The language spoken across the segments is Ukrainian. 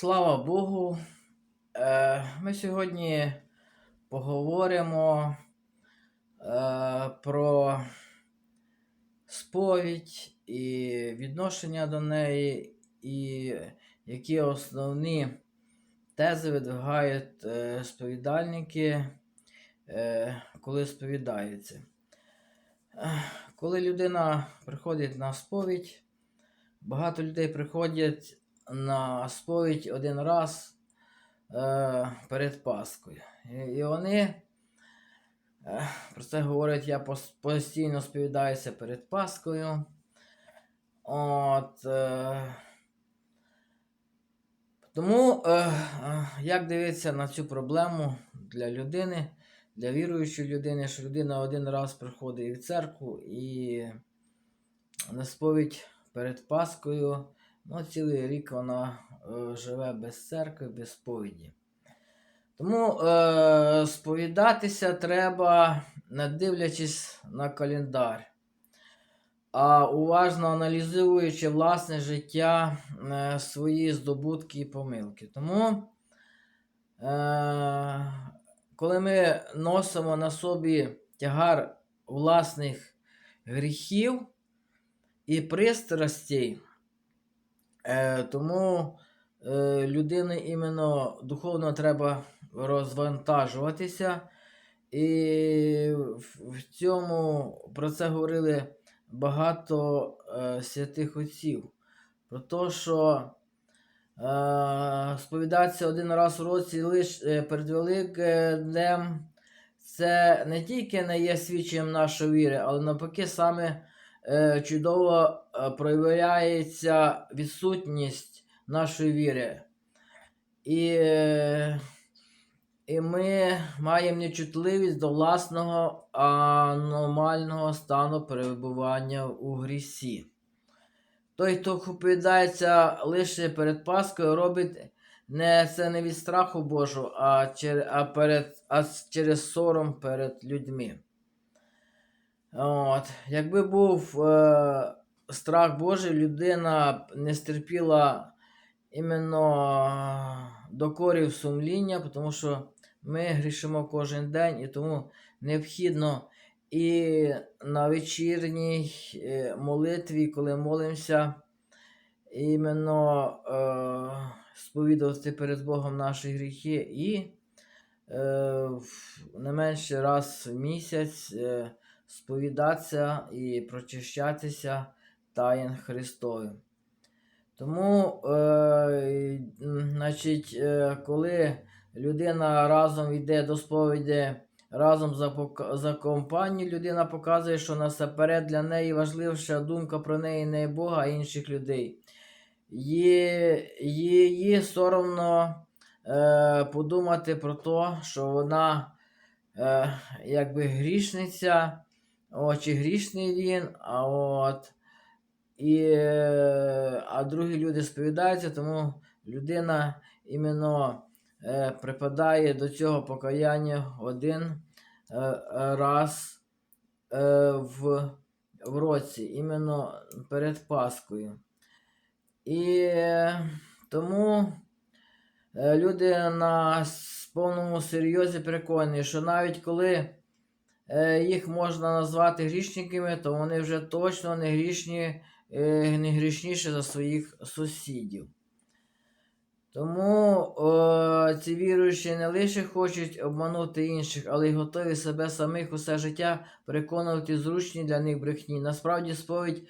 Слава Богу. Е, Ми сьогодні поговоримо е, про сповідь і відношення до неї, і які основні тези видвигають е, сповідальники, коли сповідаються. Коли людина приходить на сповідь, багато людей приходять на сповідь один раз е, перед Паскою. І, і вони е, про це говорять, я постійно сповідаюся перед Паскою. От, е, тому е, е, як дивитися на цю проблему для людини, для віруючої людини, що людина один раз приходить в церкву і на сповідь перед Паскою. Ну, цілий рік вона е, живе без церкви, без сповіді. Тому е, сповідатися треба, не дивлячись на календар, а уважно аналізуючи власне життя, е, свої здобутки і помилки. Тому, е, коли ми носимо на собі тягар власних гріхів і пристрастей, Е, тому е, людини іменно духовно треба розвантажуватися. І в, цьому про це говорили багато е, святих отців. Про те, що е, сповідатися один раз у році лише перед Великим це не тільки не є свідченням нашої віри, але навпаки саме чудово е, проявляється відсутність нашої віри. І, е, і ми маємо нечутливість до власного аномального стану перебування у грісі. Той, хто хупидається лише перед Паскою, робить не це не від страху Божого, а, чер, а, перед, а через сором перед людьми. От. Якби був е, страх Божий, людина не стерпіла іменно докорів сумління, тому що ми грішимо кожен день, і тому необхідно і на вечірній е, молитві, коли молимося, іменно е, сповідувати перед Богом наші гріхи і е, не менше раз в місяць. Е, сповідатися і прочищатися таїн Христовим. Тому, е, значить, е, коли людина разом йде до сповіді, разом за, за компанію, людина показує, що насаперед для неї важливіша думка про неї не Бога, а інших людей. Її соромно е, подумати про те, що вона е, якби грішниця, о, чи грішний він, а от і, а другі люди сповідаються, тому людина іменно е, припадає до цього покаяння один е, раз е, в, в році, іменно перед Паскою. І тому е, люди на повному серйозі переконані, що навіть коли їх можна назвати грішниками, то вони вже точно не грішні, е, не грішніші за своїх сусідів. Тому е, ці віруючі не лише хочуть обманути інших, але й готові себе самих усе життя переконувати зручні для них брехні. Насправді сповідь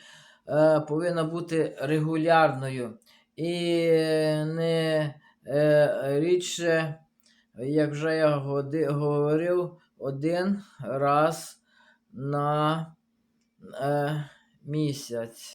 е, повинна бути регулярною і не е, рідше, як вже я говорив, один раз на е, місяць.